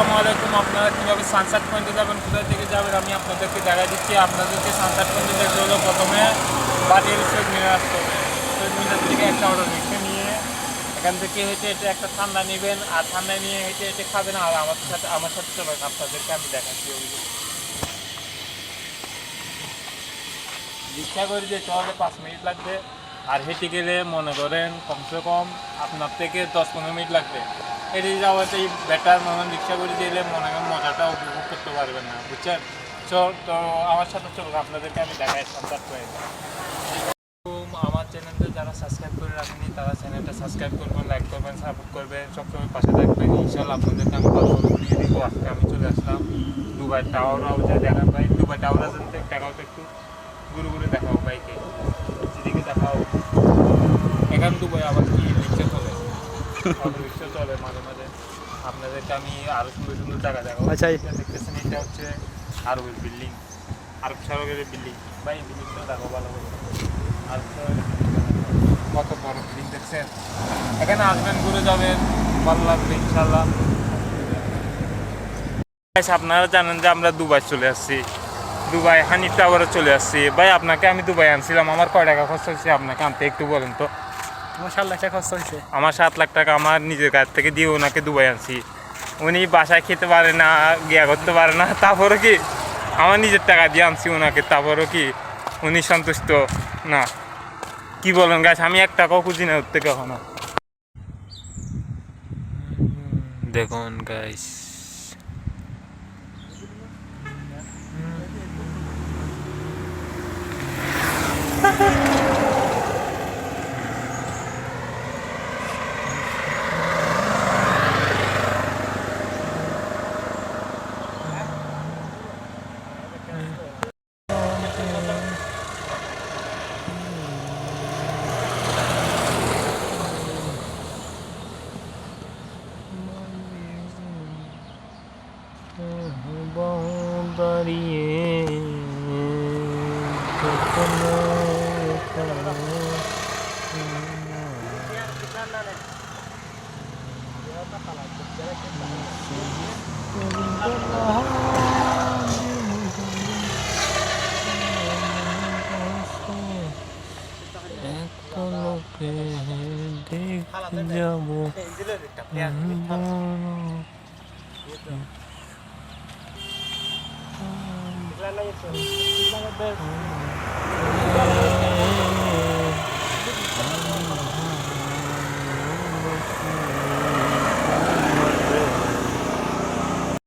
আসসালামু আলাইকুম। আপনারা কীভাবে সানসেট পয়েন্টে যাবেন, কোথায় থেকে যাবেন, আমি আপনাদেরকে দেখা দিচ্ছি। আপনাদেরকে সানসেট পয়েন্টে দেখতে হলো প্রথমে বাটির শহীদ মিনার আসতে হবে। শহীদ মিনার থেকে একটা অটো রিক্সা নিয়ে এখান থেকে হেঁটে হেঁটে একটা ঠান্ডা নেবেন আর ঠান্ডা নিয়ে হেঁটে হেঁটে খাবেন আর আমার সাথে আমার সাথে চলবেন আপনাদেরকে আমি দেখাচ্ছি ওইগুলো রিক্সা করে যেতে হবে পাঁচ মিনিট লাগবে। আর হেঁটে গেলে মনে করেন কমসে কম আপনার থেকে দশ পনেরো মিনিট লাগবে। এটি যাওয়াতেই বেটার মনে রিক্সা করে গেলে মনে করেন মজাটা উপভোগ করতে পারবেন না, বুঝছেন? চল তো আমার সাথে চলুন, আপনাদেরকে আমি দেখাই সন্তান করে আমার চ্যানেলটা যারা সাবস্ক্রাইব করে রাখেনি তারা চ্যানেলটা সাবস্ক্রাইব করবেন লাইক করবেন সাপোর্ট করবেন, সবসময় পাশে থাকবেন। ইনশাল্লাহ আপনাদেরকে আমি ভালো দিয়ে দিব। আজকে আমি চলে আসলাম দুবাই টাওয়ার হাউসে। দেখা পাই দুবাই টাওয়ার হাউসে দেখাও তো একটু ঘুরে ঘুরে দেখাও বাইকে যেদিকে দেখাও এখান দুবাই আবার কি রিক্সা মাঝে মাঝে আপনাদেরকে আমি আরও সুন্দর সুন্দর জায়গা। এটা হচ্ছে বিল্ডিং আরব বিল্ডিং ভাই বিল্ডিংটা দেখো ভালো। কত বড় বিল্ডিং দেখছেন এখানে যাবেন আপনারা জানেন যে আমরা দুবাই চলে আসছি দুবাই হানিফ টাওয়ারে চলে আসছি ভাই, আপনাকে আমি দুবাই আনছিলাম আমার কয় টাকা খরচ হয়েছে আপনাকে আনতে, একটু বলেন তো আমার সাত লাখ টাকা খরচ হয়েছে। আমার সাত লাখ টাকা আমার নিজের কাছ থেকে দিয়ে ওনাকে দুবাই আনছি। উনি বাসায় খেতে পারে না গিয়া করতে পারে না তারপরও কি? আমার নিজের টাকা দিয়ে আনছি ওনাকে তারপরও কি? উনি সন্তুষ্ট? না। কি বলেন গাছ আমি এক টাকাও খুঁজি না ওর থেকে কখনো। দেখুন গাইস দাঁড়িয়ে যাবো Salamat, Bert.